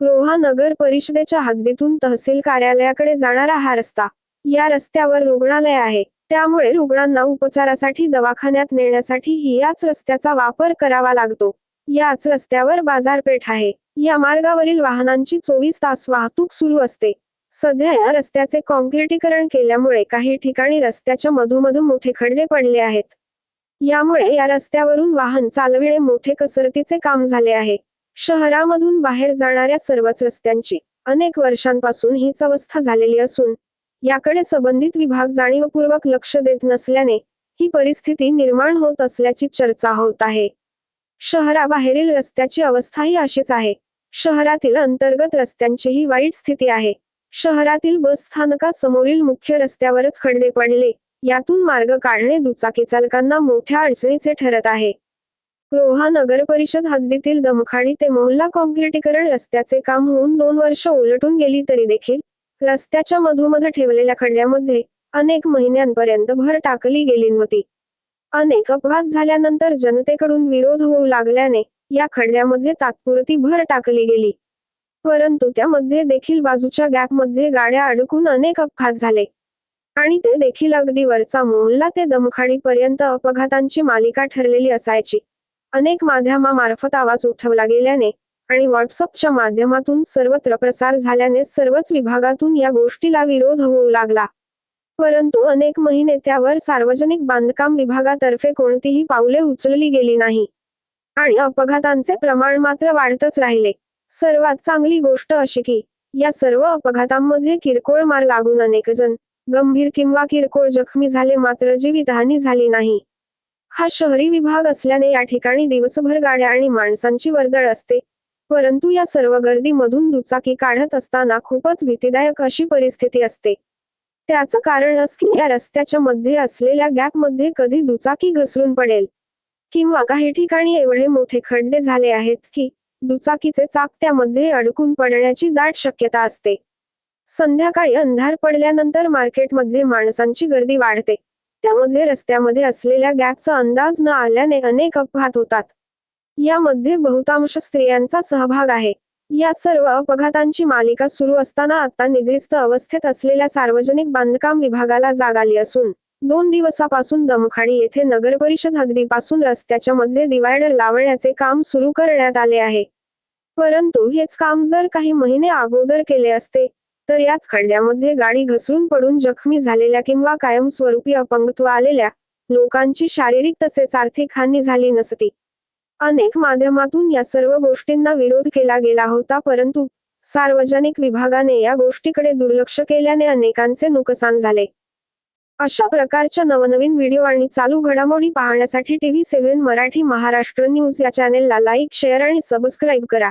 रोहा नगर परिषदेच्या हद्दीतून तहसील कार्यालयाकडे जाणारा हा रस्ता. या रस्त्यावर रुग्णालय आहे. त्यामुळे रुग्णांना उपचारासाठी दवाखान्यात नेण्यासाठी याच रस्त्याचा वापर करावा लागतो. याच रस्त्यावर बाजारपेठ आहे. या मार्गावरील वाहनांची चोवीस तास वाहतूक सुरू असते. सध्या या रस्त्याचे कॉन्क्रिटीकरण केल्यामुळे काही ठिकाणी रस्त्याच्या मधोमध मोठे खड्डे पडले आहेत. यामुळे या रस्त्यावरून वाहन चालविणे मोठे कसरतीचे काम झाले आहे. शहरामधून बाहेर जाणाऱ्या सर्वच रस्त्यांची अनेक वर्षांपासून हीच अवस्था झालेली असून याकडे संबंधित विभाग जाणीवपूर्वक लक्ष देत नसल्याने ही परिस्थिती निर्माण होत असल्याची चर्चा होत आहे. शहराबाहेरील रस्त्याची अवस्थाही अशीच आहे. शहरातील अंतर्गत रस्त्यांचीही वाईट स्थिती आहे. शहरातील बस स्थानकासमोरील मुख्य रस्त्यावरच खड्डे पडले यातून मार्ग काढणे दुचाकी चालकांना मोठ्या अडचणीचे ठरत आहे. रोहा नगर परिषद हद्दीतील दमखाडी ते मोहल्ला कॉन्क्रिटीकरण रस्त्याचे काम होऊन दोन वर्ष उलटून गेली तरी देखील रस्त्याच्या मधोमध ठेवलेल्या खड्ड्यामध्ये अनेक महिन्यांपर्यंत भर टाकली गेली नव्हती. अनेक अपघात झाल्यानंतर जनतेकडून विरोध होऊ लागल्याने या खड्ड्यामध्ये तात्पुरती भर टाकली गेली. परंतु त्यामध्ये देखील बाजूच्या गॅपमध्ये गाड्या अडकून अनेक अपघात झाले. आणि ते देखील अगदी वरचा मोहल्ला ते दमखाडीपर्यंत अपघातांची मालिका ठरलेली असायची. अनेक माध्यमामार्फत आवाज उठवला गेल्याने आणि व्हॉट्सअपच्या माध्यमातून सर्वत्र प्रसार झाल्याने सर्वच विभागातून या गोष्टीला विरोध होऊ लागला. परंतु अनेक महिने त्यावर सार्वजनिक बांधकाम विभागातर्फे कोणतीही पावले उचलली गेली नाही. आणि अपघातांचे प्रमाण मात्र वाढतच राहिले. सर्वात चांगली गोष्ट अशी की या सर्व अपघातांमध्ये किरकोळ मार लागून अनेक जण गंभीर किंवा किरकोळ जखमी झाले मात्र जीवितहानी झाली नाही. हा शहरी विभाग असल्याने या ठिकाणी दिवसभर गाड्या आणि माणसांची वर्दळ असते. परंतु या सर्व गर्दीमधून दुचाकी काढत असताना खूपच भीतीदायक अशी परिस्थिती असते. त्याचं कारण अस की या रस्त्याच्या मध्ये असलेल्या गॅपमध्ये कधी दुचाकी घसरून पडेल. किंवा काही ठिकाणी एवढे मोठे खड्डे झाले आहेत की दुचाकीचे चाक त्यामध्ये अडकून पडण्याची दाट शक्यता असते. संध्याकाळी अंधार पडल्यानंतर मार्केटमध्ये माणसांची गर्दी वाढते. त्यामध्ये रस्त्यामध्ये असलेल्या गॅपचा अंदाज न आल्याने अनेक अपघात होतात. यामध्ये बहुतांश स्त्रियांचा सहभाग आहे. या सर्व अपघातांची मालिका सुरू असताना आता निद्रिस्त अवस्थेत असलेल्या सार्वजनिक बांधकाम विभागाला जाग आली असून दोन दिवसापासून दमखाडी येथे नगर परिषद हद्दीपासून रस्त्याच्या मध्ये डिवायडर लावण्याचे काम सुरू करण्यात आले आहे. परंतु हेच काम जर काही महिने अगोदर केले असते तर याच खड्ड्यामध्ये गाडी घसरून पडून जखमी झालेल्या किंवा कायमस्वरूपी अपंगत्व आलेल्या लोकांची शारीरिक तसेच आर्थिक हानी झाली नसती. अनेक माध्यमातून या सर्व गोष्टींना विरोध केला गेला होता परंतु सार्वजनिक विभागाने या गोष्टीकडे दुर्लक्ष केल्याने अनेकांचे नुकसान झाले. अशा प्रकारच्या नवनवीन व्हिडिओ आणि चालू घडामोडी पाहण्यासाठी TV seven Marathi Maharashtra news या चॅनेलला लाईक शेअर आणि सबस्क्राईब करा.